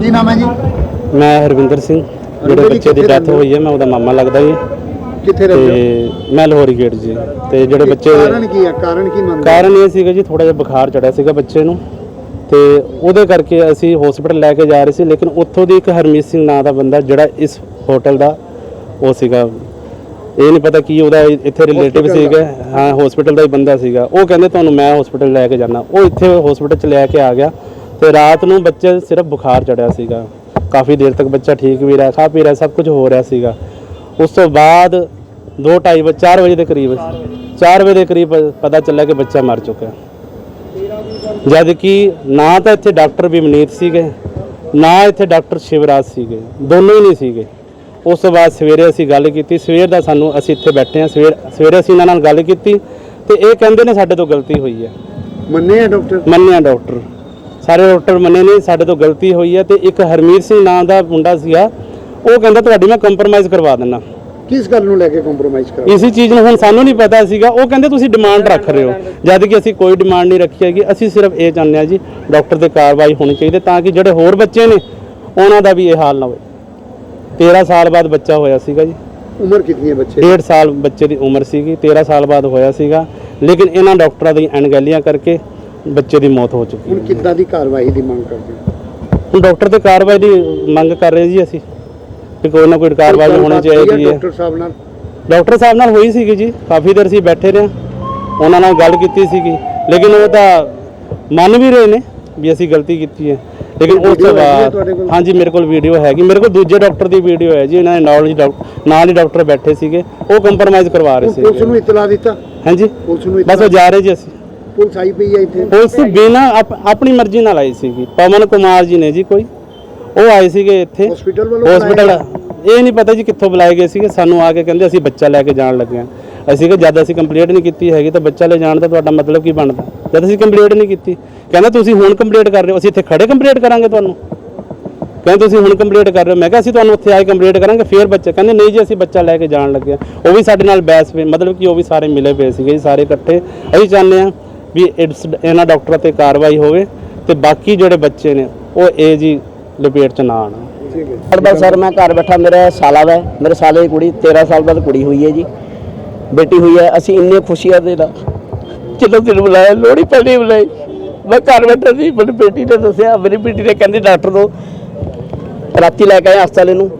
ਕੀ ਨਾਮ ਹੈ ਜੀ? ਮੈਂ ਹਰਵਿੰਦਰ ਸਿੰਘ ਜਿਹੜੇ ਬੱਚੇ ਦੀ ਡੈਥ? ਹੋਈ ਹੈ ਮੈਂ ਉਹਦਾ ਮਾਮਾ ਲੱਗਦਾ ਜੀ। ਕਿੱਥੇ ਰਹਿੰਦੇ ਤੇ ਮੈਂ ਲਾਹੌਰੀ ਗੇਟ ਜੀ। ਤੇ ਜਿਹੜੇ ਬੱਚੇ ਕਾਰਨ ਕੀ ਹੈ? ਕਾਰਨ ਕੀ ਮੰਨਦੇ ਕਾਰਨ ਇਹ ਸੀਗਾ ਜੀ ਥੋੜਾ ਜਿਹਾ ਬੁਖਾਰ ਚੜਿਆ ਸੀਗਾ ਬੱਚੇ ਨੂੰ। ਤੇ ਉਹਦੇ ਕਰਕੇ ਅਸੀਂ ਹਸਪੀਟਲ ਲੈ ਕੇ ਜਾ ਰਹੇ ਸੀ ਲੇਕਿਨ ਉੱਥੋਂ ਦੀ ਇੱਕ ਹਰਮੀਤ ਸਿੰਘ ਨਾਂ ਦਾ ਬੰਦਾ ਜਿਹੜਾ ਇਸ ਹੋਟਲ ਦਾ ਉਹ ਸੀਗਾ। ਇਹ ਨਹੀਂ ਪਤਾ ਕੀ ਉਹਦਾ ਇੱਥੇ ਰਿਲੇਟਿਵ ਸੀਗਾ ਹਾਂ ਹਸਪੀਟਲ ਦਾ ਹੀ ਬੰਦਾ ਸੀਗਾ। ਉਹ ਕਹਿੰਦੇ ਤੁਹਾਨੂੰ ਮੈਂ ਹਸਪੀਟਲ ਲੈ ਕੇ ਜਾਣਾ ਉਹ ਇੱਥੇ ਹਸਪੀਟਲ ਚ ਲੈ ਕੇ ਆ ਗਿਆ। ਤੇ ਰਾਤ ਨੂੰ ਬੱਚੇ ਸਿਰਫ ਬੁਖਾਰ ਚੜਿਆ ਸੀਗਾ। ਕਾਫੀ ਦੇਰ ਤੱਕ ਬੱਚਾ ਠੀਕ ਵੀ ਰਿਹਾ ਖਾ ਪੀ ਰਿਹਾ ਸਭ ਕੁਝ ਹੋ ਰਿਹਾ ਸੀਗਾ। ਉਸ ਤੋਂ ਬਾਅਦ 2:30 ਵਜੇ 4 ਵਜੇ ਦੇ ਕਰੀਬ 4 ਵਜੇ ਦੇ ਕਰੀਬ ਪਤਾ ਚੱਲਿਆ ਕਿ ਬੱਚਾ ਮਰ ਚੁੱਕਾ ਜਦ ਕਿ ਨਾ ਤਾਂ ਇੱਥੇ ਡਾਕਟਰ ਵਿਮਨੀਤ ਸੀਗੇ ਨਾ ਇੱਥੇ ਡਾਕਟਰ ਸ਼ਿਵਰਾਜ ਸੀਗੇ ਦੋਨੋਂ ਹੀ ਨਹੀਂ ਸੀਗੇ। ਉਸ ਤੋਂ ਬਾਅਦ ਸਵੇਰੇ ਅਸੀਂ ਗੱਲ ਕੀਤੀ ਸਵੇਰ ਦਾ ਸਾਨੂੰ ਅਸੀਂ ਇੱਥੇ ਬੈਠੇ ਹਾਂ ਸਵੇਰ ਸਵੇਰੇ ਅਸੀਂ ਇਹਨਾਂ ਨਾਲ ਗੱਲ ਕੀਤੀ ਤੇ ਇਹ ਕਹਿੰਦੇ ਨੇ ਸਾਡੇ ਤੋਂ ਗਲਤੀ ਹੋਈ ਹੈ। ਮੰਨੇ ਆ ਡਾਕਟਰ? ਮੰਨਿਆ ਡਾਕਟਰ। ਸਾਰੇ ਡਾਕਟਰ ਮੰਨੇ ਨੇ ਸਾਡੇ ਤੋਂ ਗਲਤੀ ਹੋਈ ਹੈ ਤੇ ਇੱਕ ਹਰਮੀਤ ਸਿੰਘ ਨਾਂ ਦਾ ਮੁੰਡਾ ਸੀਗਾ ਉਹ ਕਹਿੰਦਾ ਤੁਹਾਡੀ ਮੈਂ ਕੰਪਰੋਮਾਈਜ਼ ਕਰਵਾ ਦਿੰਦਾ ਕਿਸ ਗੱਲ ਨੂੰ ਲੈ ਕੇ ਕੰਪਰੋਮਾਈਜ਼ ਕਰਾ ਇਸੇ ਚੀਜ਼ ਨੂੰ ਹੁਣ ਸਾਨੂੰ ਨਹੀਂ ਪਤਾ ਸੀਗਾ ਉਹ ਕਹਿੰਦੇ ਤੁਸੀਂ ਡਿਮਾਂਡ ਰੱਖ ਰਹੇ ਹੋ। ਜਦ ਕਿ ਅਸੀਂ ਕੋਈ ਡਿਮਾਂਡ ਨਹੀਂ ਰੱਖੀ ਹੈਗੀ ਅਸੀਂ ਸਿਰਫ ਇਹ ਚਾਹੁੰਦੇ ਹਾਂ ਜੀ ਡਾਕਟਰ ਤੇ ਕਾਰਵਾਈ ਹੋਣੀ ਚਾਹੀਦੀ ਤਾਂ ਕਿ ਜਿਹੜੇ ਹੋਰ ਬੱਚੇ ਨੇ ਉਹਨਾਂ ਦਾ ਵੀ ਇਹ ਹਾਲ ਨਾ ਹੋਵੇ। 13 ਸਾਲ ਬਾਅਦ ਬੱਚਾ ਹੋਇਆ ਸੀਗਾ ਜੀ। ਉਮਰ ਕਿੰਨੀ ਹੈ ਬੱਚੇ ਦੀ? 1.5 ਸਾਲ ਬੱਚੇ ਦੀ ਉਮਰ ਸੀਗੀ 13 ਸਾਲ ਬਾਅਦ ਹੋਇਆ ਸੀਗਾ। ਲੇਕਿਨ ਇਹਨਾਂ ਡਾਕਟਰਾਂ ਦੀ ਅਣਗਹਿਲੀਆਂ ਕਰਕੇ ਬੱਚੇ ਦੀ ਮੌਤ ਹੋ ਚੁੱਕੀ ਹੁਣ ਹੈ। ਕਿੱਦਾਂ ਦੀ ਕਾਰਵਾਈ ਦੀ ਮੰਗ ਕਰਦੇ ਹੋ? ਹੁਣ ਡਾਕਟਰ ਤੇ ਕਾਰਵਾਈ ਦੀ ਮੰਗ ਕਰ ਰਹੇ ਜੀ ਅਸੀਂ ਕਿ ਕੋਈ ਨਾ ਕੋਈ ਕਾਰਵਾਈ ਹੋਣੀ ਚਾਹੀਦੀ ਹੈ। ਡਾਕਟਰ ਸਾਹਿਬ ਨਾਲ? ਡਾਕਟਰ ਸਾਹਿਬ ਨਾਲ ਹੋਈ ਸੀਗੀ ਜੀ ਕਾਫੀ ਦੇਰ ਅਸੀਂ ਬੈਠੇ ਰਹੇ ਉਹਨਾਂ ਨਾਲ ਗੱਲ ਕੀਤੀ ਸੀਗੀ ਲੇਕਿਨ ਉਹ ਤਾਂ ਮੰਨ ਵੀ ਰਹੇ ਨੇ ਵੀ ਅਸੀਂ ਗਲਤੀ ਕੀਤੀ ਹੈ। ਲੇਕਿਨ ਉਸ ਤੋਂ ਬਾਅਦ? ਹਾਂਜੀ ਮੇਰੇ ਕੋਲ ਵੀਡੀਓ ਹੈਗੀ। ਮੇਰੇ ਕੋਲ ਦੂਜੇ ਡਾਕਟਰ ਦੀ ਵੀਡੀਓ ਹੈ ਜੀ ਇਹਨਾਂ ਦੇ ਨਾਲ ਹੀ ਡਾਕਟਰ ਨਾਲ ਹੀ ਡਾਕਟਰ ਬੈਠੇ ਸੀਗੇ। ਉਹ ਕੰਪਰੋਮਾਈਜ਼ ਕਰਵਾ ਰਹੇ ਹੁਣ ਪੁਲਿਸ ਨੂੰ ਇਤਲਾ ਦਿੱਤਾ? ਹਾਂਜੀ। ਪੁਲਿਸ ਨੂੰ ਬਸ ਉਹ ਜਾ ਰਹੇ ਜੀ ਅਸੀਂ। ਪੁਲਿਸ ਆਈ ਪਈ ਹੈ ਇੱਥੇ। ਪੁਲਿਸ ਬਿਨਾ ਆਪਣੀ ਮਰਜ਼ੀ ਨਾਲ ਆਈ ਸੀਗੀ। ਪਵਨ ਕੁਮਾਰ ਜੀ ਨੇ ਜੀ ਕੋਈ। ਉਹ ਆਏ ਸੀਗੇ ਇੱਥੇ। ਹਸਪੀਟਲ ਵੱਲੋਂ ਹਸਪੀਟਲ ਇਹ ਨਹੀਂ ਪਤਾ ਜੀ ਕਿੱਥੋਂ ਬੁਲਾਏ ਗਏ ਸੀਗੇ। ਸਾਨੂੰ ਆ ਕੇ ਕਹਿੰਦੇ ਅਸੀਂ ਬੱਚਾ ਲੈ ਕੇ ਜਾਣ ਲੱਗੇ ਹਾਂ। ਅਸੀਂ ਕਿ ਜਦ ਅਸੀਂ ਕੰਪਲੀਟ ਨਹੀਂ ਕੀਤੀ ਹੈਗੀ ਤਾਂ ਬੱਚਾ ਲੈ ਜਾਣ ਦਾ ਤੁਹਾਡਾ ਮਤਲਬ ਕੀ ਬਣਦਾ? ਜਦ ਅਸੀਂ ਕੰਪਲੀਟ ਨਹੀਂ ਕੀਤੀ। ਕਹਿੰਦਾ ਤੁਸੀਂ ਹੁਣ ਕੰਪਲੀਟ ਕਰ ਰਹੇ ਹੋ। ਅਸੀਂ ਇੱਥੇ ਖੜੇ ਕੰਪਲੀਟ ਕਰਾਂਗੇ ਤੁਹਾਨੂੰ। ਕਹਿੰਦੇ ਤੁਸੀਂ ਹੁਣ ਕੰਪਲੀਟ ਕਰ ਰਹੇ ਹੋ। ਮੈਂ ਕਿਹਾ ਅਸੀਂ ਤੁਹਾਨੂੰ ਉੱਥੇ ਆ ਕੇ ਕੰਪਲੀਟ ਕਰਾਂਗੇ ਫੇਰ ਬੱਚੇ ਕਹਿੰਦੇ ਨਹੀਂ ਜੀ ਅਸੀਂ ਬੱਚਾ ਲੈ ਕੇ ਜਾਣ ਲੱਗੇ ਹਾਂ। ਉਹ ਵੀ ਸਾਡੇ ਨਾਲ ਬੈਸ ਪਏ ਮਤਲਬ ਕਿ ਉਹ ਵੀ ਸਾਰੇ ਮਿਲੇ ਪਏ ਸੀਗੇ ਜੀ ਸਾਰੇ ਇਕੱਠੇ। ਅਸੀਂ ਚਾਹੁੰਦੇ ਹਾਂ ਵੀ ਇਸ- ਇਹਨਾਂ ਡਾਕਟਰਾਂ ਤੇ ਕਾਰਵਾਈ ਹੋਵੇ ਤੇ ਬਾਕੀ ਜਿਹੜੇ ਬੱਚੇ ਨੇ ਉਹ ਇਹ ਜੀ ਲਪੇਟ ਚ ਨਾ ਆਉਣ। ਠੀਕ ਹੈ। ਸਰ ਮੈਂ ਘਰ ਬੈਠਾ ਮੇਰਾ ਸਾਲਾ ਵਾ ਮੇਰੇ ਸਾਲੇ ਦੀ ਕੁੜੀ 13 ਸਾਲ ਬਾਅਦ ਕੁੜੀ ਹੋਈ ਹੈ ਜੀ। ਬੇਟੀ ਹੋਈ ਹੈ ਅਸੀਂ ਇੰਨੇ ਖੁਸ਼ੀਆਂ ਦੇ ਨਾਲ। ਚਲੋ ਦਿਨ ਬੁਲਾਇਆ ਲੋਹੜੀ ਪਹਿਲੀ ਬੁਲਾਈ। ਮੈਂ ਘਰ ਬੈਠਾ ਸੀ ਮੇਰੀ ਬੇਟੀ ਨੇ ਦੱਸਿਆ ਮੇਰੀ ਬੇਟੀ ਨੇ ਕਹਿੰਦੀ ਡਾਕਟਰ ਨੂੰ ਰਾਤੀ ਲੈ ਕੇ ਆਇਆ ਹਸਪਤਾਲ ਇਹਨੂੰ।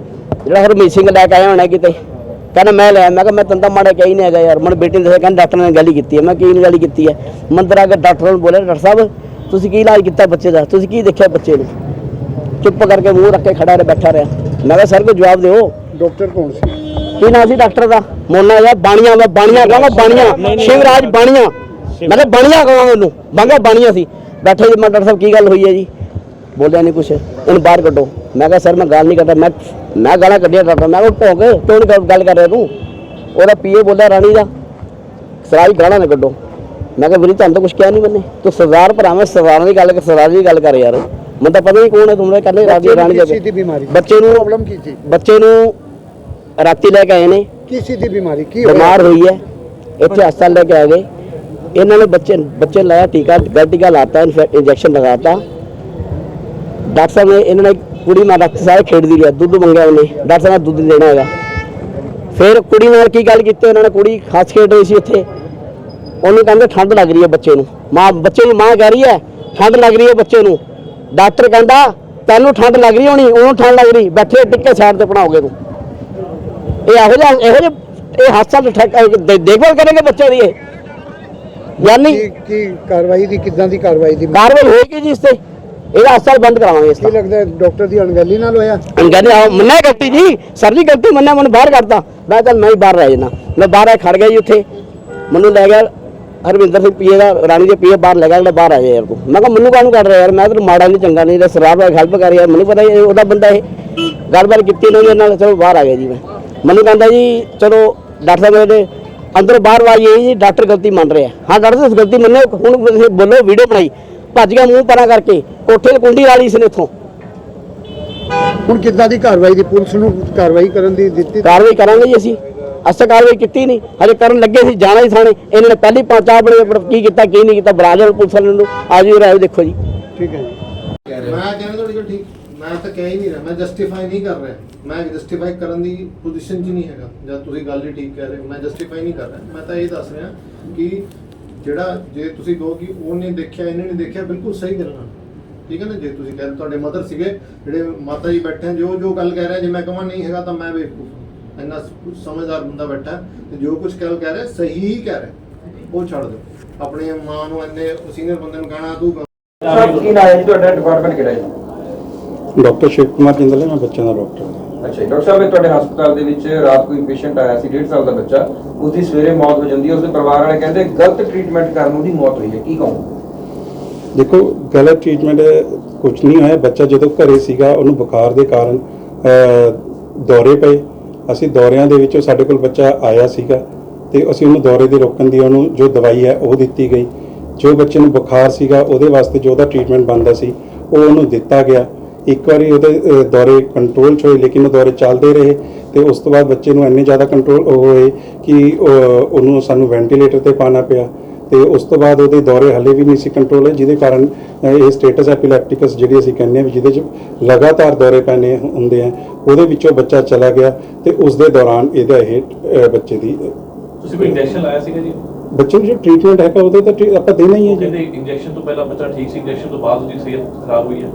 ਜਿਹੜਾ ਹਰਮੀਤ ਸਿੰਘ ਲੈ ਕੇ ਆਇਆ ਹੋਣਾ ਕਿਤੇ। ਕਹਿੰਦਾ ਮੈਂ ਲੈ। ਮੈਂ ਕਿਹਾ ਮੈਂ ਤੰਦਾ ਮਾੜਾ ਕਹੀ ਨਹੀਂ ਹੈਗਾ ਯਾਰ। ਮੈਨੂੰ ਬੇਟੀ ਨੇ ਦੱਸਿਆ ਕਹਿੰਦਾ ਡਾਕਟਰ ਨੇ ਗੱਲ ਕੀਤੀ ਹੈ। ਮੈਂ ਕੀ ਗੱਲ ਕੀਤੀ ਹੈ? ਮੰਦਰ ਆ ਕੇ ਡਾਕਟਰ ਨੂੰ ਬੋਲਿਆ ਡਾਕਟਰ ਸਾਹਿਬ ਤੁਸੀਂ ਕੀ ਇਲਾਜ ਕੀਤਾ ਬੱਚੇ ਦਾ? ਤੁਸੀਂ ਕੀ ਦੇਖਿਆ ਬੱਚੇ ਨੂੰ? ਚੁੱਪ ਕਰਕੇ ਮੂੰਹ ਰੱਖ ਕੇ ਖੜਾ ਰਿਹਾ ਬੈਠਾ ਰਿਹਾ। ਮੈਂ ਕਿਹਾ ਸਰ ਕੋਈ ਜਵਾਬ ਦਿਓ। ਡਾਕਟਰ ਕੌਣ ਸੀ? ਕੀ ਨਾਂ ਸੀ ਡਾਕਟਰ ਦਾ? ਮੋਨਾ ਜਾਂ ਬਾਣੀਆਂ ਮੈਂ ਬਾਣੀਆਂ ਕਹਾਂਗਾ ਬਾਣੀਆਂ। ਸ਼ਿਵਰਾਜ ਬਾਣੀਆਂ। ਮੈਂ ਕਿਹਾ ਬਾਣੀਆਂ ਕਹਾਂਗਾ ਉਹਨੂੰ? ਮੰਗਾ ਬਾਣੀਆਂ ਸੀ। ਬੈਠੇ ਜੀ ਮੈਂ ਡਾਕਟਰ ਸਾਹਿਬ ਕੀ ਗੱਲ ਹੋਈ ਹੈ ਜੀ? ਬੋਲਿਆ ਨਹੀਂ ਕੁਛ। ਇਹਨੂੰ ਬਾਹਰ ਕੱਢੋ। ਮੈਂ ਕਿਹਾ ਸਰ ਮੈਂ ਗੱਲ ਨਹੀਂ ਕਰਦਾ। ਮੈਂ ਮੈਂ ਗਾਲਾਂ ਕੱਢਿਆ ਡਾਕਟਰ ਮੈਂ ਕਿਹਾ ਭੌਂਕ ਕਿਉਂ ਨਹੀਂ ਗੱਲ- ਕਰ ਰਿਹਾ ਤੂੰ? ਉਹਦਾ ਪੀਏ ਬੋਲਿਆ ਰਾਣੀ ਦਾ। ਸਰਾਜ ਗਾਲਾਂ ਨਾ ਕੱਢੋ। ਮੈਂ ਕਿਹਾ ਵੀਰੇ ਤੁਹਾਨੂੰ ਤਾਂ ਕੁਛ ਕਿਹਾ ਨਹੀਂ ਮੈਨੇ। ਤੂੰ ਸਰਦਾਰ ਭਰਾਵੇਂ ਸਰਦਾਰਾਂ ਦੀ ਗੱਲ ਕਰ ਸਰਦਾਰ ਦੀ ਗੱਲ ਕਰ ਯਾਰ। ਮੈਨੂੰ ਤਾਂ ਪਤਾ ਨਹੀਂ ਕੌਣ ਹੈ ਤੁਮਰੇ ਕਹਿੰਦੇ ਰਾਜੀ ਰਾਣੀ ਦੇ ਬੱਚੇ ਨੂੰ ਪ੍ਰੋਬਲਮ ਕੀ ਸੀ? ਬੱਚੇ ਨੂੰ ਰਾਤੀ ਲੈ ਕੇ ਆਏ ਨੇ। ਕਿਸ ਦੀ ਬਿਮਾਰੀ? ਕੀ ਬਿਮਾਰ ਹੋਈ ਹੈ। ਇੱਥੇ ਹਸਪਤਾਲ ਲੈ ਕੇ ਆ ਗਏ। ਇਹਨਾਂ ਨੇ ਬੱਚੇ ਬੱਚੇ ਲਾਇਆ ਟੀਕਾ ਗਲਤ ਟੀਕਾ ਲਾਤਾ ਇੰਜੈਕਸ਼ਨ ਲਗਾਤਾ ਡਾਕਟਰ ਸਾਹਿਬ ਨੇ ਇਹਨਾਂ ਨੇ ਕੁੜੀ ਨਾਲ ਰੱਖ ਸਾਰੇ ਖੇਡਦੀ ਰਹੀ ਦੁੱਧ ਮੰਗਿਆ ਉਹਨੇ ਡਾਕਟਰ ਸਾਹਿਬ ਨੇ ਦੁੱਧ ਦੇਣਾ ਹੈਗਾ। ਫਿਰ ਕੁੜੀ ਨਾਲ ਕੀ ਗੱਲ ਕੀਤੀ ਉਹਨਾਂ ਨੇ ਕੁੜੀ ਹੱਸ ਖੇਡ ਰਹੀ ਸੀ ਇੱਥੇ ਉਹਨੂੰ ਕਹਿੰਦੇ ਠੰਡ ਲੱਗ ਰਹੀ ਹੈ ਬੱਚੇ ਨੂੰ। ਮਾਂ ਬੱਚੇ ਦੀ ਮਾਂ ਕਹਿ ਰਹੀ ਹੈ ਠੰਡ ਲੱਗ ਰਹੀ ਹੈ ਬੱਚੇ ਨੂੰ। ਡਾਕਟਰ ਕਹਿੰਦਾ ਤੈਨੂੰ ਠੰਡ ਲੱਗ ਰਹੀ ਹੋਣੀ ਉਹਨੂੰ ਠੰਡ ਲੱਗ ਰਹੀ ਬੈਠੇ ਟਿੱਕੇ ਸਾਈਡ ਤੇ ਬਣਾਓਗੇ ਤੂੰ। ਇਹ ਇਹੋ ਜਿਹਾ ਇਹੋ ਜਿਹੇ ਇਹ ਹਾਦਸਾ ਦੇਖਭਾਲ ਕਰਨਗੇ ਬੱਚੇ ਦੀ ਇਹ। ਯਾਨੀ ਕੀ ਕਾਰਵਾਈ ਦੀ ਕਿੱਦਾਂ ਦੀ ਕਾਰਵਾਈ ਦੀ? ਕਾਰਵਾਈ ਹੋਏਗੀ ਜੀ ਇਸ ਤੇ। ਇਹਦਾ ਹਸਪਤਾਲ ਬੰਦ ਕਰਾਵਾਂਗੇ ਇਸ ਕੀ ਲੱਗਦਾ ਹੈ ਡਾਕਟਰ ਦੀ ਅਣਗਹਿਲੀ ਨਾਲ ਹੋਇਆ? ਕਹਿੰਦੇ ਆ ਮੰਨਾ ਗਲਤੀ ਜੀ ਸਰ ਜੀ ਗਲਤੀ ਮੰਨਾ ਮੈਨੂੰ ਬਾਹਰ ਕੱਢਤਾ। ਮੈਂ ਚੱਲ ਮੈਂ ਹੀ ਬਾਹਰ ਰਹਿ ਜਾਣਾ ਮੈਂ ਬਾਹਰ ਆ ਖੜ ਗਿਆ ਜੀ ਉੱਥੇ। ਮੈਨੂੰ ਲੈ ਗਿਆ ਹਰਵਿੰਦਰ ਸਿੰਘ ਪੀਏ ਦਾ ਰਾਣੀ ਦੇ ਪੀਏ ਬਾਹਰ ਲੈ ਗਿਆ ਕਹਿੰਦਾ ਬਾਹਰ ਆ ਜਾ ਯਾਰ ਤੂੰ। ਮੈਂ ਕਿਹਾ ਮੈਨੂੰ ਕਾਹਨੂੰ ਕੱਢ ਰਿਹਾ ਯਾਰ? ਮੈਂ ਤੈਨੂੰ ਮਾੜਾ ਨਹੀਂ ਚੰਗਾ ਨਹੀਂ ਤੇ ਸਰਾਬ ਦਾ ਹੈਲਪ ਕਰ ਯਾਰ ਮੈਨੂੰ ਪਤਾ ਇਹ ਉਹਦਾ ਬੰਦਾ ਇਹ। ਗੱਲਬਾਤ ਕੀਤੀ ਨਹੀਂ ਨਾਲ ਚਲੋ ਬਾਹਰ ਆ ਗਿਆ ਜੀ ਮੈਂ। ਮੈਨੂੰ ਕਹਿੰਦਾ ਜੀ ਚਲੋ ਡਾਕਟਰ ਸਾਹਿਬ ਮੇਰੇ ਅੰਦਰ ਬਾਹਰ ਵਾਈ ਇਹ ਜੀ ਡਾਕਟਰ ਗਲਤੀ ਮੰਨ ਰਿਹਾ। ਹਾਂ ਡਾਕਟਰ ਸਾਹਿਬ ਗਲਤੀ ਮੰਨੇ ਹੁਣ ਤੁਸੀਂ ਬੋਲੋ ਵੀਡੀਓ ਬਣਾਈ। ਭੱਜ ਗਿਆ ਮੂੰਹ ਪਰਾਂ ਕਰਕੇ ਕੋਠੇ 'ਤੇ ਕੁੰਡੀ ਵਾਲੀ ਸੀ ਨੇ ਇੱਥੋਂ ਹੁਣ ਕਿੱਦਾਂ ਦੀ ਕਾਰਵਾਈ ਦੀ ਪੁਲਿਸ ਨੂੰ ਕਾਰਵਾਈ ਕਰਨ ਦੀ ਦਿੱਤੀ? ਕਾਰਵਾਈ ਕਰਾਂਗੇ ਜੀ ਅਸੀਂ। ਅਸਾਂ ਕਾਰਵਾਈ ਕੀਤੀ ਨਹੀਂ ਹਜੇ ਕਰਨ ਲੱਗੇ ਸੀ ਜਾਣਾ ਹੀ ਥਾਣੇ। ਇਹਨਾਂ ਨੇ ਪਹਿਲੀ ਪੰਜ ਆਪਣੇ ਕੀ ਕੀਤਾ ਕੀ ਨਹੀਂ ਕੀਤਾ ਬਰਾਜਰ ਪੁਲਿਸ ਵਾਲਿਆਂ ਨੂੰ। ਆ ਜੀ ਰਾਇ ਦੇਖੋ ਜੀ। ਠੀਕ ਹੈ ਜੀ। ਮੈਂ ਕਹਿੰਦਾ ਤੁਹਾਡੀ ਗੱਲ ਠੀਕ ਮੈਂ ਤਾਂ ਕਹਿ ਹੀ ਨਹੀਂ ਰਿਹਾ ਮੈਂ ਜਸਟੀਫਾਈ ਨਹੀਂ ਕਰ ਰਿਹਾ। ਮੈਂ ਜਸਟੀਫਾਈ ਕਰਨ ਦੀ ਪੋਜੀਸ਼ਨ 'ਚ ਨਹੀਂ ਹੈਗਾ ਜਦ ਤੁਸੀਂ ਗੱਲ ਹੀ ਠੀਕ ਕਹਿ ਰਹੇ ਹੋ ਮੈਂ ਜਸਟੀਫਾਈ ਨਹੀਂ ਕਰ ਰਿਹਾ। ਮੈਂ ਤਾਂ ਇਹ ਦੱਸ ਰਿਹਾ ਕਿ ਜਿਹੜਾ ਜੇ ਤੁਸੀਂ ਕਹੋ ਕਿ ਉਹਨੇ ਦੇਖਿਆ ਇਹਨੇ ਨਹੀਂ ਦੇਖਿਆ ਬਿਲਕੁਲ ਸਹੀ ਗੱਲਾਂ ਠੀਕ ਹੈ ਨਾ? ਜੇ ਤੁਸੀਂ ਕਹਿੰਦੇ ਤੁਹਾਡੇ ਮਦਰ ਸੀਗੇ ਜਿਹੜੇ ਮਾਤਾ ਜੀ ਬੈਠੇ ਆ, ਜੋ ਜੋ ਗੱਲ ਕਹਿ ਰਿਹਾ ਜੇ ਮੈਂ ਕਹਾਂ ਨਹੀਂ ਹੈਗਾ ਤਾਂ ਮੈਂ ਬੇਵਕੂਫ। ਇੰਨਾ ਸਮਝਦਾਰ ਬੰਦਾ ਬੈਠਾ ਤੇ ਜੋ ਕੁਝ ਕਹਿ ਕਹਿ ਰਿਹਾ ਸਹੀ ਹੀ ਕਹਿ ਰਿਹਾ ਉਹ ਛੱਡ ਦਿਓ। ਆਪਣੀ ਮਾਂ ਨੂੰ ਇੰਨੇ ਸੀਨੀਅਰ ਬੰਦੇ ਨੂੰ ਕਹਿਣਾ ਤੂੰ ਸਰ ਕੀ ਨਾਮ ਹੈ ਜੀ? ਤੁਹਾਡਾ ਡਿਪਾਰਟਮੈਂਟ ਕਿਹੜਾ ਹੈ ਡਾਕਟਰ ਸ਼ਿਵ ਕੁਮਾਰ ਜਿੰਦਲ ਹੈ ਮੈਂ ਬੱਚਿਆਂ ਦਾ ਡਾਕਟਰ ਹਾਂ। ਅੱਛਾ ਡਾਕਟਰ ਸਾਹਿਬ ਤੁਹਾਡੇ ਹਸਪਤਾਲ ਦੇ ਵਿੱਚ ਰਾਤ ਕੋਈ ਪੇਸ਼ੈਂਟ ਆਇਆ ਸੀ 1.5 ਸਾਲ ਦਾ ਬੱਚਾ। ਉਸਦੀ ਸਵੇਰੇ ਮੌਤ ਹੋ ਜਾਂਦੀ ਹੈ, ਉਸਦੇ ਪਰਿਵਾਰ ਵਾਲੇ ਕਹਿੰਦੇ ਗਲਤ ਟ੍ਰੀਟਮੈਂਟ ਕਾਰਨ ਉਹਦੀ ਮੌਤ ਹੋਈ ਹੈ। ਕੀ ਕਹੋ ਦੇਖੋ, ਗਲਤ ਟ੍ਰੀਟਮੈਂਟ ਕੁਝ ਨਹੀਂ ਹੋਇਆ। ਬੱਚਾ ਜਦੋਂ ਘਰੇ ਸੀਗਾ, ਉਹਨੂੰ ਬੁਖਾਰ ਦੇ ਕਾਰਨ ਦੌਰੇ ਪਏ। ਅਸੀਂ ਦੌਰਿਆਂ ਦੇ ਵਿੱਚੋਂ ਸਾਡੇ ਕੋਲ ਬੱਚਾ ਆਇਆ ਸੀਗਾ ਤੇ ਅਸੀਂ ਉਹਨੂੰ ਦੌਰੇ ਦੇ ਰੋਕਣ ਦੀ ਉਹਨੂੰ ਜੋ ਦਵਾਈ ਹੈ, ਉਹ ਦਿੱਤੀ ਗਈ। ਜੋ ਬੱਚੇ ਨੂੰ ਬੁਖਾਰ ਸੀਗਾ, ਉਹਦੇ ਵਾਸਤੇ ਜੋ ਉਹਦਾ ਟ੍ਰੀਟਮੈਂਟ ਬਣਦਾ ਸੀ, ਉਹ ਉਹਨੂੰ ਦਿੱਤਾ ਗਿਆ। ਇੱਕ ਵਾਰੀ ਉਹਦੇ ਦੌਰੇ ਕੰਟਰੋਲ 'ਚ ਹੋਏ ਲੇਕਿਨ ਉਹ ਦੌਰੇ ਚੱਲਦੇ ਰਹੇ ਤੇ ਉਸ ਤੋਂ ਬਾਅਦ ਬੱਚੇ ਨੂੰ ਇੰਨੇ ਜ਼ਿਆਦਾ ਕੰਟਰੋਲ ਹੋਏ ਕਿ ਉਹ- ਉਹਨੂੰ ਸਾਨੂੰ ਵੈਂਟੀਲੇਟਰ ਤੇ ਪਾਣਾ ਪਿਆ ਤੇ ਉਸ ਤੋਂ ਬਾਅਦ ਉਹਦੇ ਦੌਰੇ ਹਲੇ ਵੀ ਨਹੀਂ ਸੀ ਕੰਟਰੋਲ ਹੈ ਜਿਹਦੇ ਕਾਰਨ ਇਹ ਸਟੇਟਸ ਐਪੀਲੈਪਟਿਕਸ ਜਿਹੜੀ ਅਸੀਂ ਕਹਿੰਦੇ ਹਾਂ ਵੀ ਜਿਹਦੇ 'ਚ ਲਗਾਤਾਰ ਦੌਰੇ ਪੈਣੇ ਹੁੰਦੇ ਆ ਉਹਦੇ ਵਿੱਚੋਂ ਬੱਚਾ ਚਲਾ ਗਿਆ ਤੇ ਉਸ ਦੇ ਦੌਰਾਨ ਇਹਦਾ ਇਹ ਬੱਚੇ ਦੀ ਤੁਸੀਂ ਕੋਈ ਇੰਜੈਕਸ਼ਨ ਲਾਇਆ ਸੀਗਾ ਜੀ? ਬੱਚੇ ਨੂੰ ਜੋ ਟ੍ਰੀਟਮੈਂਟ ਹੈਗਾ ਉਹਦੇ ਤਾਂ ਆਪਾਂ ਦੇਣਾ ਹੀ ਹੈ ਜੀ। ਇੰਜੈਕਸ਼ਨ ਤੋਂ ਪਹਿਲਾਂ ਬੱਚਾ ਠੀਕ ਸੀ ਇੰਜੈਕਸ਼ਨ ਤੋਂ ਬਾਅਦ ਉਹਦੀ ਸਿਹਤ ਖਰਾਬ ਹੋਈ ਹੈ।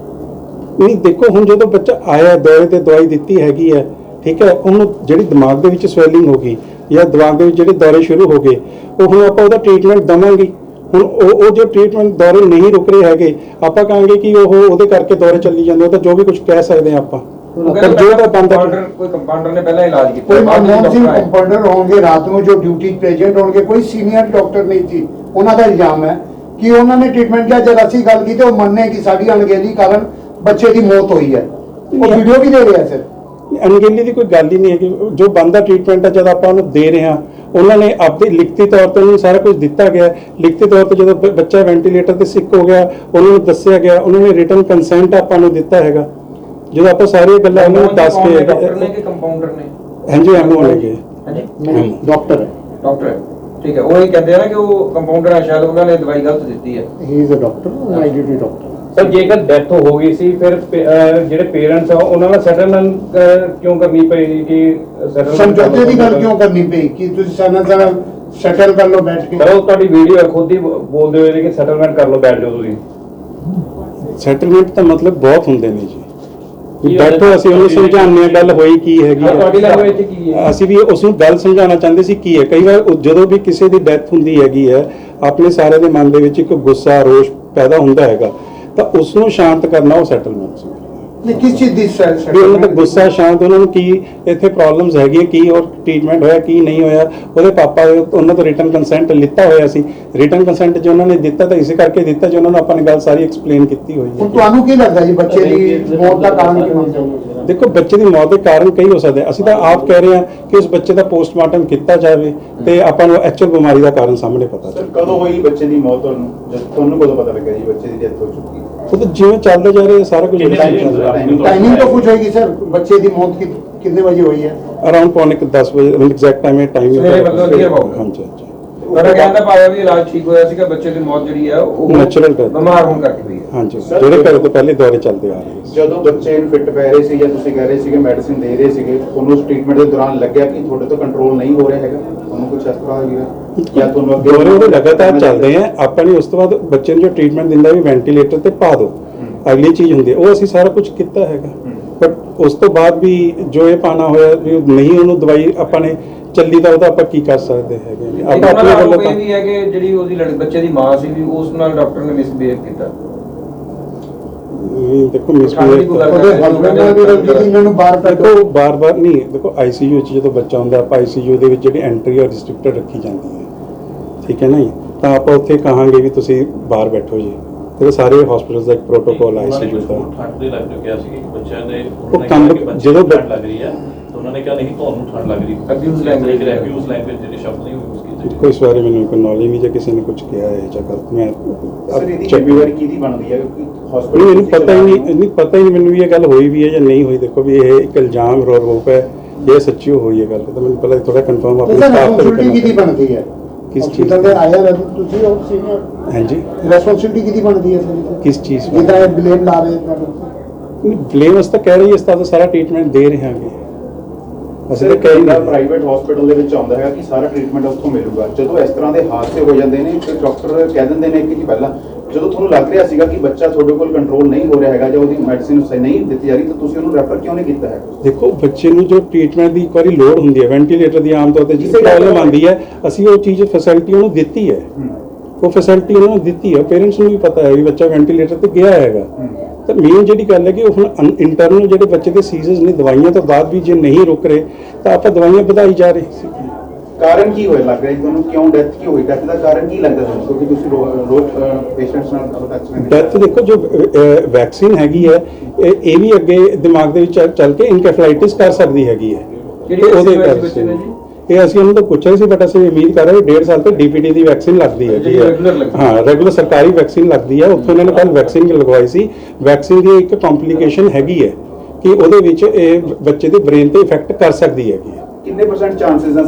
ਨਹੀਂ ਦੇਖੋ ਹੁਣ ਜਦੋਂ ਬੱਚਾ ਆਇਆ ਦੌਰੇ ਤੇ ਦਵਾਈ ਦਿੱਤੀ ਹੈਗੀ ਹੈ ਠੀਕ ਹੈ ਉਹਨੂੰ ਜਿਹੜੀ ਦਿਮਾਗ ਦੇ ਵਿੱਚ ਸਵੈਲਿੰਗ ਹੋ ਗਈ ਜਾਂ ਦਿਮਾਗ ਦੇ ਵਿੱਚ ਜਿਹੜੇ ਦੌਰੇ ਸ਼ੁਰੂ ਹੋ ਗਏ ਉਹ ਹੁਣ ਆਪਾਂ ਉਹਦਾ ਟ੍ਰੀਟਮੈਂਟ ਦਵਾਂਗੇ। ਹੁਣ ਉਹ ਉਹ ਜੋ ਟ੍ਰੀਟਮੈਂਟ ਦੌਰੇ ਨਹੀਂ ਰੁਕ ਰਹੇ ਹੈਗੇ ਆਪਾਂ ਕਹਾਂਗੇ ਕਿ ਉਹ ਉਹਦੇ ਕਰਕੇ ਦੌਰੇ ਚੱਲੀ ਜਾਂਦੇ ਉਹ ਤਾਂ ਜੋ ਵੀ ਕੁਝ ਕਹਿ ਸਕਦੇ ਹਾਂ ਆਪਾਂ। ਪਰ ਜੋ ਤਾਂ ਬੰਦਾ ਕੋਈ ਕੰਪਾਊਂਡਰ ਨੇ ਪਹਿਲਾਂ ਇਲਾਜ ਕੀਤਾ। ਕੋਈ ਮਨਮੋਹਨ ਸਿੰਘ। ਕੰਪਾਊਂਡਰ ਹੋਣਗੇ ਰਾਤ ਨੂੰ ਜੋ ਡਿਊਟੀ ਪੇਸ਼ੈਂਟ ਹੋਣਗੇ ਕੋਈ ਸੀਨੀਅਰ ਡਾਕਟਰ ਨਹੀਂ ਸੀ। ਉਹਨਾਂ ਦਾ ਇਲਜ਼ਾਮ ਹੈ ਕਿ ਉਹਨਾਂ ਨੇ ਟ੍ਰੀਟਮੈਂਟ ਕਿਹਾ ਜਦ ਅਸੀਂ ਗੱਲ ਕੀਤੀ ਉਹ ਮੰਨੇ ਕਿ ਸਾਡੀ ਅਣਗਹਿਲੀ ਕਾਰਨ ਬੱਚੇ ਦੀ ਮੌਤ ਹੋਈ ਹੈ। ਉਹ ਵੀਡੀਓ ਵੀ ਦੇ ਰਿਹਾ ਸਰ ਅਣਗਹਿਲੀ ਦੀ ਕੋਈ ਗੱਲ ਹੀ ਨਹੀਂ ਹੈ ਕਿ ਜੋ ਬੰਦਾ ਟ੍ਰੀਟਮੈਂਟ ਹੈ ਜਦ ਆਪਾਂ ਉਹਨੂੰ ਦੇ ਰਹੇ ਹਾਂ ਉਹਨਾਂ ਨੇ ਆਪਦੀ ਲਿਖਤੀ ਤੌਰ ਤੇ ਉਹਨੂੰ ਸਾਰਾ ਕੁਝ ਦਿੱਤਾ ਗਿਆ। ਹੈ। ਲਿਖਤੀ ਤੌਰ ਤੇ ਜਦੋਂ ਬੱਚਾ ਵੈਂਟੀਲੇਟਰ ਤੇ ਸਿੱਕ ਹੋ ਗਿਆ ਉਹਨਾਂ ਨੂੰ ਦੱਸਿਆ ਗਿਆ ਉਹਨਾਂ ਨੇ ਰਿਟਨ ਕੰਸੈਂਟ ਆਪਾਂ ਨੂੰ ਦਿੱਤਾ ਹੈਗਾ। ਜਦੋਂ ਆਪਾਂ ਸਾਰੀਆਂ ਗੱਲਾਂ ਉਹਨਾਂ ਨੂੰ ਦੱਸ ਕੇ ਡਾਕਟਰ ਨੇ ਕਿ ਕੰਪਾਊਂਡਰ ਨੇ? ਹਾਂਜੀ ਐਮਓ ਲੱਗੇ ਹਾਂਜੀ? ਡਾਕਟਰ ਹੈ। ਡਾਕਟਰ ਹੈ। ਠੀਕ ਹੈ ਉਹ ਹੀ ਕਹਿੰਦੇ ਆ ਨਾ ਕਿ ਉਹ ਕੰਪਾਊਂਡਰ ਆ ਸ਼ਾਇਦ ਉਹਨਾਂ ਨੇ ਦਵਾਈ ਗਲਤ ਦਿੱਤੀ ਹੈ। He is a doctor IDT doctor sir ਜੇਕਰ ਡੈਥ ਹੋ ਗਈ ਸੀ ਫਿਰ ਪੇ- ਅਹ ਜਿਹੜੇ ਪੇਰੈਂਟਸ ਆ ਉਹਨਾਂ ਨਾਲ ਸੈਟਲਮੈਂਟ ਕਿਉਂ ਕਰਨੀ ਪਈ ਕਿ settlement ਸਮਝੌਤੇ ਦੀ ਗੱਲ ਕਿਉਂ ਕਰਨੀ ਪਈ? ਕਿ ਤੁਸੀਂ ਸਾਨਾ ਸਾਨਾ ਸੈਟਲ ਕਰ ਲਓ ਬੈਠ ਕੇ। ਉਹ ਤੁਹਾਡੀ ਵੀਡੀਓ ਹੈ ਖੁਦ ਹੀ ਬ- ਬੋਲਦੇ ਹੋਏ ਨੇ ਕਿ ਸੈਟਲਮੈਂਟ ਕਰ ਲਓ ਬੈਠ ਜਾਓ ਤੁਸੀਂ। ਸੈਟਲਮੈਂਟ ਦਾ ਮਤਲਬ ਬਹੁਤ ਹੁੰਦੇ ਨੇ ਜੀ। ਬੈਠੋ ਅਸੀਂ ਉਹਨੂੰ ਸਮਝਾਉਂਦੇ ਹਾਂ ਗੱਲ ਹੋਈ ਕੀ ਹੈਗੀ ਤੁਹਾਡੀ ਹੈ language 'ਚ ਕੀ ਹੈ? ਅਸੀਂ ਵੀ ਉਸ ਨੂੰ ਗੱਲ ਸਮਝਾਉਣਾ ਚਾਹੁੰਦੇ ਸੀ ਕੀ ਹੈ। ਕਈ ਵਾਰ ਉਹ- ਜਦੋਂ ਵੀ ਕਿਸੇ ਦੀ ਡੈਥ ਹੁੰਦੀ ਹੈਗੀ ਹੈ ਆਪਣੇ ਸਾਰੇ ਦੇ ਮਨ ਦੇ ਵਿੱਚ ਇੱਕ ਗੁੱਸਾ ਰੋਸ਼ ਪੈਦਾ ਹੁੰਦਾ ਹੈਗਾ। ਤਾਂ ਉਸ ਨੂੰ ਸ਼ਾਂਤ ਕਰਨਾ ਉਹ ਸੈਟਲਮੈਂਟ ਸੀ। ਨਹੀਂ ਕਿਸ ਚੀਜ਼ ਦੀ ਵੀ ਉਹਨਾਂ ਦਾ ਗੁੱਸਾ ਸ਼ਾਂਤ ਉਹਨਾਂ ਨੂੰ ਕੀ ਇੱਥੇ ਪ੍ਰੋਬਲਮਸ ਹੈਗੀਆਂ ਕੀ ਔਰ ਟ੍ਰੀਟਮੈਂਟ ਹੋਇਆ ਕੀ ਨਹੀਂ ਹੋਇਆ ਉਹਦੇ ਪਾਪਾ ਦੇ- ਉਹਨਾਂ ਤੋਂ ਰਿਟਨ ਕੰਸੈਂਟ ਲਿੱਤਾ ਹੋਇਆ ਸੀ। ਰਿਟਨ ਕੰਸੈਂਟ ਜੇ ਉਹਨਾਂ ਨੇ ਦਿੱਤਾ ਤਾਂ ਇਸੇ ਕਰਕੇ ਦਿੱਤਾ ਜੇ ਉਹਨਾਂ ਨੂੰ ਆਪਾਂ ਨੇ ਗੱਲ ਸਾਰੀ ਐਕਸਪਲੇਨ ਕੀਤੀ ਹੋਈ ਹੁਣ ਹੈ ਤੁਹਾਨੂੰ ਕੀ ਲੱਗਦਾ ਜੀ ਬੱਚੇ ਦੀ ਮੌਤ ਦਾ ਕਾਰਨ ਕੀ ਹੋ ਦੇਖੋ ਬੱਚੇ ਦੀ ਮੌਤ ਦੇ ਕਾਰਨ ਕਈ ਹੋ ਸਕਦੇ ਅਸੀਂ ਤਾਂ ਆਪ ਕਹਿ ਰਹੇ ਹਾਂ ਕਿ ਉਸ ਬੱਚੇ ਦਾ ਪੋਸਟਮਾਰਟਮ ਕੀਤਾ ਜਾਵੇ ਤੇ ਆਪਾਂ ਨੂੰ ਐਕਚੁਅਲ ਬਿਮਾਰੀ ਦਾ ਕਾਰਨ ਸਾਹਮਣੇ ਪਤਾ ਚੱਲੇ। ਕਦੋਂ ਹੋਈ ਬੱਚੇ ਦੀ ਮੌਤ ਤੁਹਾਨੂੰ? ਜਦ ਤੁਹਾਨੂੰ ਕਦੋਂ ਪਤਾ ਲੱਗਿਆ ਜੀ ਬੱਚੇ ਦੀ ਡੈਥ ਹੋ ਚੁੱਕੀ? ਉਹ ਤਾਂ ਜਿਵੇਂ ਚੱਲਦਾ ਜਾ ਰਿਹਾ ਸਾਰਾ ਕੁਝ ਟਾਈਮਿੰਗ ਤਾਂ ਕੁਝ ਹੋਏਗੀ ਸਰ। ਬੱਚੇ ਦੀ ਮੌਤ ਕਿੰਨੇ ਵਜੇ ਹੋਈ ਹੈ? ਅਰਾਊਂਡ ਪੌਣੇ ਵਜੇ ਐਗਜ਼ੈਕਟ ਟਾਈਮ ਹੈ ਟਾਈਮ ਹੈ। ਹਾਂਜੀ। ਹਾਂਜੀ ਤੁਹਾਡਾ ਕਹਿਣ ਦਾ ਭਾਵ ਹੈ ਵੀ ਇਲਾਜ ਠੀਕ ਹੋਇਆ ਸੀਗਾ ਬੱਚੇ ਦੀ ਮੌਤ ਜਿਹੜੀ ਹੈ ਉਹ Natural death। ਬਿਮਾਰ ਹੋਣ ਕਰਕੇ ਹੋਈ ਹੈ ਹਾਂਜੀ। Sir, ਜਿਹੜੇ ਘਰੇ ਜਦੋਂ- ਤੋਂ ਪਹਿਲੇ ਦੌਰੇ ਚੱਲਦੇ ਆ ਰਹੇ ਸੀ। ਜਦੋਂ ਬੱਚੇ ਨੂੰ ਫਿੱਟ ਪੈ ਰਹੇ ਸੀ ਜਾਂ ਤੁਸੀਂ ਕਹਿ ਰਹੇ ਸੀਗੇ ਮੈਡੀਸਿਨ ਦੇ ਰਹੇ ਸੀਗੇ ਤੁਹਾਨੂੰ ਉਸ ਟ੍ਰੀਟਮੈਂਟ ਦੇ ਦੌਰਾਨ ਲੱਗਿਆ ਕਿ ਤੁਹਾਡੇ ਤੋਂ ਕੰਟਰੋਲ ਨਹੀਂ ਹੋ ਰਿਹਾ ਹੈਗਾ? ਤੁਹਾਨੂੰ ਕੁਝ ਇਸ ਤਰ੍ਹਾਂ ਹੋਇਆ? ਜਾਂ ਤੁਹਾਨੂੰ ਅੱਗੇ ਦੌਰੇ ਉਹਦੇ ਲਗਾਤਾਰ ਚੱਲਦੇ ਆ। ਆਪਾਂ ਨੇ ਉਸ ਤੋਂ ਬਾਅਦ ਬੱਚੇ ਨੂੰ ਜੋ ਟ੍ਰੀਟਮੈਂਟ ਦਿੰਦਾ ਵੀ ਵੈਂਟੀਲੇਟਰ ਤੇ ਪਾ ਦਿਓ ਅਗਲੀ ਚੀਜ਼ ਹੁੰਦੀ ਹੈ ਉਹ ਅਸੀਂ ਸਾਰਾ ਕੁਝ ਕੀਤਾ ਹੈਗਾ। ਬਟ ਉਸ ਤੋਂ ਬਾਅਦ ਵੀ ਜੋ ਇਹ ਪਾਣਾ ਹੋਇਆ ਵੀ ਉਹ ਨਹੀਂ ਉਹਨੂੰ ਦਵਾਈ ਆਪਾਂ ਨੇ ਚੱਲੀ ਤਾਂ ਉਹਦਾ ਆਪਾਂ ਕੀ ਕਰ ਸਕਦੇ ਹੈਗੇ ਆਪਾਂ ਆਪਣੇ ਦਾ ਵੱਲੋਂ ਇਹ ਵੀ ਹੈ ਕਿ ਜਿਹੜੀ ਉਹਦੀ ਲੜ- ਬੱਚੇ ਦੀ ਮਾਂ ਸੀ ਵੀ ਉਸ ਨਾਲ ਡਾਕਟਰ ਨੇ ਮਿਸਬੀਹੇਵ ਕੀਤਾ। ਨਹੀਂ, ਦੇਖੋ ਦੀ ਮਿਸਬੀਹੇਵ ਕੋਈ ਗੱਲ ਉਹਦੇ ਹਸਬੰਡ ਨਾਲ ਵੀ ਇਹਨਾਂ ਨੂੰ ਬਾਹਰ ਕੱਢੋ ਦੇਖੋ ਬਾਰ-ਬਾਰ ਨਹੀਂ ਦੇਖੋ ਆਈਸੀਯੂ ਵਿੱਚ ਜਦੋਂ ਬੱਚਾ ਹੁੰਦਾ ਆਪਾਂ ਆਈਸੀਯੂ ਦੇ ਵਿੱਚ ਜਿਹੜੀ ਐਂਟਰੀ ਔਰ ਰਿਸਟ੍ਰਿਕਟਡ ਰੱਖੀ ਜਾਂਦੀ ਹੈ। ਠੀਕ ਹੈ ਨਾ ਜੀ? ਤਾਂ ਆਪਾਂ ਉੱਥੇ ਕਹਾਂਗੇ ਵੀ ਤੁਸੀਂ ਬਾਹਰ ਬੈਠੋ ਜੀ। ਤੇ ਸਾਰੇ ਹਸਪੀਟਲਸ ਦਾ ਇੱਕ ਪ੍ਰੋਟੋਕਾਲ ਆਈਸੀਯੂ ਦਾ। ਠੰਡ ਦੇ ਲੱਗ ਕਿਹਾ ਸੀ ਕਿ ਬੱਚਿਆਂ ਨੇ ਉਹ ਕੰਮ ਜਦੋਂ ਲੱਗ ਰਹੀ ਹੈ। ਤਾਂ ਉਹਨਾਂ ਨੇ ਕਿਹਾ ਨਹੀਂ ਤੁਹਾਨੂੰ ਠੰਡ ਲੱਗ ਰਹੀ ਅਬਿਊਜ਼ ਲੈਂਗੁਏਜ ਰੈਫਿਊਜ਼ ਲੈਂਗੁਏਜ ਜਿਹੜੇ ਸ਼ਬਦ ਨਹੀਂ ਯੂਜ਼ ਕੀਤੇ ਕੋਈ ਸਵਾਰੇ ਮੈਨੂੰ ਕੋਈ ਨੌਲੇਜ ਨਹੀਂ ਜਾਂ ਕਿਸੇ ਨੇ ਕੁਝ ਕਿਹਾ ਹੈ ਜਾਂ ਗਲਤ ਮੈਂ ਸਰ ਇਹਦੀ ਜ਼ਿੰਮੇਵਾਰੀ ਕਿਹਦੀ ਬਣਦੀ ਹੈ? ਹਸਪੀਟਲ ਮੈਨੂੰ ਪਤਾ ਹੀ ਨਹੀਂ ਨਹੀਂ ਪਤਾ ਹੀ ਨਹੀਂ ਮੈਨੂੰ ਵੀ ਇਹ ਗੱਲ ਹੋਈ ਵੀ ਹੈ ਜਾਂ ਨਹੀਂ ਹੋਈ। ਦੇਖੋ ਵੀ ਇਹ ਇੱਕ ਇਲਜ਼ਾਮ ਰੋਰ ਹੋਪ ਹੈ ਇਹ ਸੱਚੀ ਹੋਈ ਹੈ ਗੱਲ। ਤਾਂ ਮੈਨੂੰ ਪਹਿਲਾਂ ਥੋੜਾ ਕਨਫਰਮ ਆਪਣੇ ਸਟਾਫ ਤੋਂ ਕਰਨਾ ਕਿਹਦੀ ਬਣਦੀ ਹੈ? ਕਿਸ ਚੀਜ਼ ਦਾ? ਆਇਆ ਹੈ ਤੁਸੀਂ ਉਹ ਸੀਨੀਅਰ ਹਾਂਜੀ। ਰਿਸਪੌਂਸਿਬਿਲਟੀ ਕਿਹਦੀ ਬਣਦੀ ਹੈ ਸਰ ਕਿਸ ਚੀਜ਼ ਦੀ? ਜਿੱਦਾਂ ਬਲੇਮ ਲਾ ਰਹੇ ਨੇ ਬਲੇਮ ਉਸ ਤਾਂ ਕਹਿ ਰਹੀ ਹੈ ਇਸ ਦਾ ਸਾਰਾ ਟ੍ਰੀਟਮੈਂਟ ਦੇ ਰਹੇ ਹਾਂਗੇ। ਅਸੀਂ ਤਾਂ ਕਈ ਵਾਰ ਹਾਂ ਪ੍ਰਾਈਵੇਟ ਹਸਪੀਟਲ ਦੇ ਵਿੱਚ ਆਉਂਦਾ ਹੈਗਾ ਕਿ ਸਾਰਾ ਟ੍ਰੀਟਮੈਂਟ ਉੱਥੋਂ ਮਿਲੂਗਾ। ਜਦੋਂ ਇਸ ਤਰ੍ਹਾਂ ਦੇ ਹਾਦਸੇ ਹੋ ਜਾਂਦੇ ਨੇ ਤੇ ਡਾਕਟਰ ਕਹਿ ਦਿੰਦੇ ਨੇ ਕਿ ਜੀ ਪਹਿਲਾਂ ਜਦੋਂ ਤੁਹਾਨੂੰ ਲੱਗ ਰਿਹਾ ਸੀਗਾ ਕਿ ਬੱਚਾ ਤੁਹਾਡੇ ਕੋਲ ਕੰਟਰੋਲ ਨਹੀਂ ਹੋ ਰਿਹਾ ਹੈਗਾ ਜਾਂ ਉਹਦੀ ਮੈਡੀਸਿਨ ਸਹੀ ਨਹੀਂ ਦਿੱਤੀ ਜਾ ਰਹੀ ਤਾਂ ਤੁਸੀਂ ਉਹਨੂੰ ਰੈਫਰ ਕਿਉਂ ਨਹੀਂ ਕੀਤਾ ਹੈ ਦੇਖੋ ਬੱਚੇ ਨੂੰ ਜੋ ਟ੍ਰੀਟਮੈਂਟ ਦੀ ਇੱਕ ਵਾਰੀ ਲੋੜ ਹੁੰਦੀ ਹੈ ਵੈਂਟੀਲੇਟਰ ਦੀ ਆਮ ਤੌਰ ਤੇ ਗੱਲ ਪ੍ਰੋਬਲਮ ਆਉਂਦੀ ਹੈ ਅਸੀਂ ਉਹ ਚੀਜ਼ ਫੈਸਿਲਿਟੀ ਉਹਨੂੰ ਦਿੱਤੀ ਹੈ। ਉਹ ਫੈਸਿਲਿਟੀ ਉਹਨਾਂ ਨੂੰ ਦਿੱਤੀ ਹੈ ਪੇਰੈਂਟਸ ਨੂੰ ਵੀ ਪਤਾ ਹੈ ਵੀ ਬੱਚਾ ਵੈਂਟੀਲੇਟਰ ਤੇ ਗਿਆ ਹੈਗਾ। ਤਾਂ ਮੇਨ ਜਿਹੜੀ ਗੱਲ ਹੈ ਕਿ ਉਹ ਹੁਣ ਇੰਟਰਨਲ ਜਿਹੜੇ ਬੱਚੇ ਦੇ ਸੀਜ਼ਨਸ ਨੇ ਦਵਾਈਆਂ ਤੋਂ ਬਾਅਦ ਵੀ ਜੇ ਨਹੀਂ ਰੁਕ ਰਹੇ ਤਾਂ ਆਪਾਂ ਦਵਾਈਆਂ ਵਧਾਈ ਜਾ ਰਹੇ ਸੀ। ਕਾਰਨ ਕੀ ਹੋਇਆ ਲੱਗ ਰਿਹਾ ਤੁਹਾਨੂੰ? ਕਿਉਂ ਡੈਥ ਕੀ ਹੋਈ? ਡੈਥ ਦਾ ਕਾਰਨ ਕੀ ਲੱਗਦਾ ਤੁਹਾਨੂੰ? ਕਿਉਂਕਿ ਤੁਸੀਂ ਰੋਜ਼ ਪੇਸ਼ੈਂਟਸ ਨਾਲ ਪਤਾ ਐਕਸੀਡੈਂਟ ਡੈਥ ਦੇਖੋ ਜੋ ਵੈਕਸੀਨ ਹੈਗੀ ਹੈ ਇਹ ਵੀ ਅੱਗੇ ਦਿਮਾਗ ਦੇ ਵਿੱਚ ਚੱਲ- ਕੇ ਇਨਕੈਫਲਾਈਟਿਸ ਕਰ ਸਕਦੀ ਹੈਗੀ ਹੈ। ਹੋਈ ਸੀ ਕਰਕੇ? ਇਹ ਅਸੀਂ ਉਹਨਾਂ ਤੋਂ ਪੁੱਛਿਆ ਸੀ ਬਟ ਅਸੀਂ ਉਮੀਦ ਕਰ ਰਹੇ ਹਾਂ ਡੇਢ ਸਾਲ ਤੋਂ ਡੀਪੀਟੀ ਦੀ ਵੈਕਸੀਨ ਲੱਗਦੀ ਹੈ ਲੱਗਦੀ ਹਾਂ। ਰੈਗੂਲਰ ਸਰਕਾਰੀ ਵੈਕਸੀਨ ਲੱਗਦੀ ਹੈ। ਉੱਥੋਂ ਇਹਨਾਂ ਨੇ ਕੱਲ ਵੈਕਸੀਨ ਲਗਵਾਈ ਸੀ। ਵੈਕਸੀਨ ਦੀ ਇੱਕ ਕੰਪਲਿਕੇਸ਼ਨ ਹੈਗੀ ਹੈ ਕਿ ਉਹਦੇ ਵਿੱਚ ਇਹ ਬੱਚੇ ਦੇ ਬ੍ਰੇਨ ਤੇ ਇਫੈਕਟ ਕਰ ਸਕਦੀ ਹੈਗੀ ਹੈ। ਕਿੰਨੇ ਪਰਸੈਂਟ ਚਾਂਸਸ